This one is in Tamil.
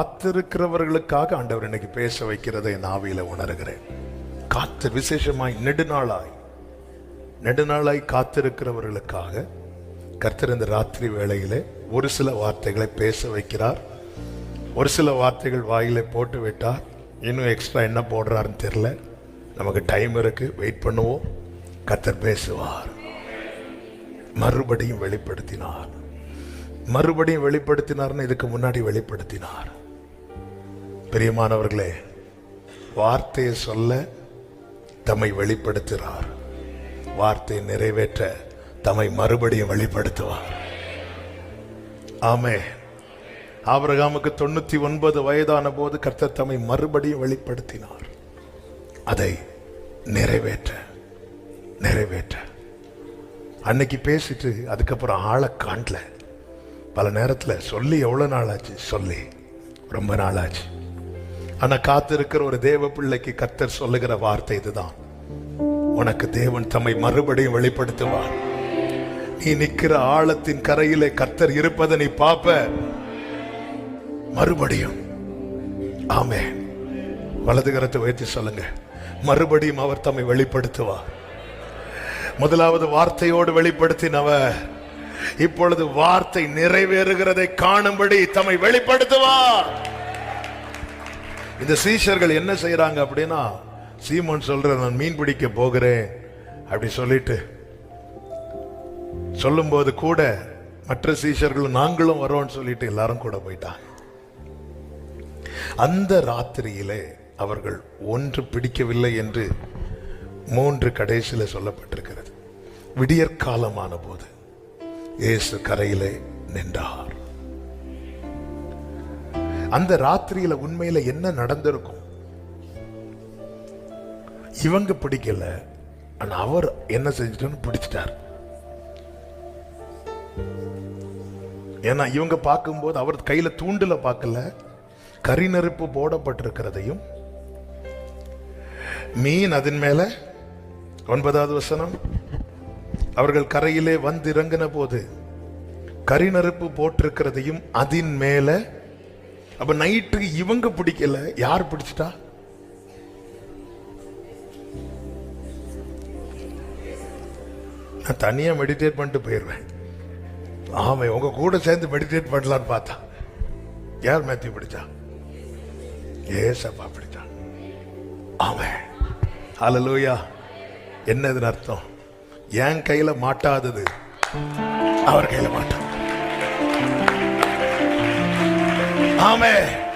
காத்திருக்கிறவர்களுக்காக ஆண்டவர் இன்னைக்கு பேச வைக்கிறதை என் ஆவியில உணர்கிறேன். காத்து விசேஷமாய் நெடுநாளாய் நெடுநாளாய் காத்திருக்கிறவர்களுக்காக கர்த்தர் இந்த ராத்திரி வேளையிலே ஒரு சில வார்த்தைகளை பேச வைக்கிறார். ஒரு சில வார்த்தைகள் வாயிலே போட்டு விட்டார். இன்னும் எக்ஸ்ட்ரா என்ன போடுறாருன்னு தெரியல. நமக்கு டைம் இருக்கு. வெயிட் பண்ணுவோம். கர்த்தர் பேசுவார். மறுபடியும் வெளிப்படுத்தினார். மறுபடியும் வெளிப்படுத்தினார்னு இதுக்கு முன்னாடி வெளிப்படுத்தினார். பிரியமானவர்களே வார்த்தையை சொல்ல தம்மை வெளிப்படுத்துகிறார். வார்த்தையை நிறைவேற்ற தம்மை மறுபடியும் வெளிப்படுத்துவார். ஆமே ஆபிரகாமுக்கு தொண்ணூத்தி ஒன்பது வயதான போது கர்த்தர் தம்மை மறுபடியும் வெளிப்படுத்தினார். அதை நிறைவேற்ற நிறைவேற்ற. அன்னைக்கு பேசிட்டு அதுக்கப்புறம் ஆளை காண்டல பல நேரத்தில் சொல்லி எவ்வளோ நாள் ஆச்சு சொல்லி. ரொம்ப நாள் ஆச்சு ஆனா காத்திருக்கிற ஒரு தேவ பிள்ளைக்கு கத்தர் சொல்லுகிற வார்த்தை இதுதான். உனக்கு தேவன் தம்மை மறுபடியும் வெளிப்படுத்துவார். நீ நிற்கிற ஆழத்தின் கரையிலே கத்தர் இருப்பதை நீ பாப்ப மறுபடியும். ஆமே வலதுகரத்தை உயர்த்தி சொல்லுங்க. மறுபடியும் அவர் தம்மை வெளிப்படுத்துவார். முதலாவது வார்த்தையோடு வெளிப்படுத்தினவர். இப்பொழுது வார்த்தை நிறைவேறுகிறதை காணும்படி தம்மை வெளிப்படுத்துவார். இந்த சீஷர்கள் என்ன செய்யறாங்க அப்படின்னா சீமன் சொல்ற நான் மீன் பிடிக்க போகிறேன். அப்படி சொல்லிட்டு சொல்லும்போது கூட மற்ற சீஷர்களும் நாங்களும் வரோம்னு சொல்லிட்டு எல்லாரும் கூட போயிட்டாங்க. அந்த ராத்திரியிலே அவர்கள் ஒன்று பிடிக்கவில்லை என்று மூன்று கடைசியில் சொல்லப்பட்டிருக்கிறது. விடியற்காலமான போது இயேசு கரையிலே நின்றார். அந்த ராத்திரியில உண்மையில என்ன நடந்திருக்கும்? இவங்க பிடிக்கல ஆனா அவர் என்ன செஞ்சிட்டோன்னு பிடிச்சிட்டார். ஏன்னா இவங்க பார்க்கும்போது அவர் கையில தூண்டுல பார்க்கல கறி நெருப்பு போடப்பட்டிருக்கிறதையும் மீன் அதன் மேல ஒன்பதாவது வசனம் அவர்கள் கரையிலே வந்து இறங்கின போது கரி நெருப்பு போட்டிருக்கிறதையும் அதன் மேல அப்ப நைட்டுக்கு இவங்க பிடிக்கல யார் பிடிச்சிட்டா? நான் தனியா மெடிடேட் பண்ணிட்டு போயிடுவேன் ஆமை உங்க கூட சேர்ந்து மெடிடேட் பண்ணலான்னு பார்த்தா. யார் மேத்யூ பிடிச்சா? ஏசப்பா பிடிச்சா. ஆமாம் ஹலலூயா என்னதுன்னு அர்த்தம்? என் கையில மாட்டாதது அவர் கையில மாட்டாது Amen.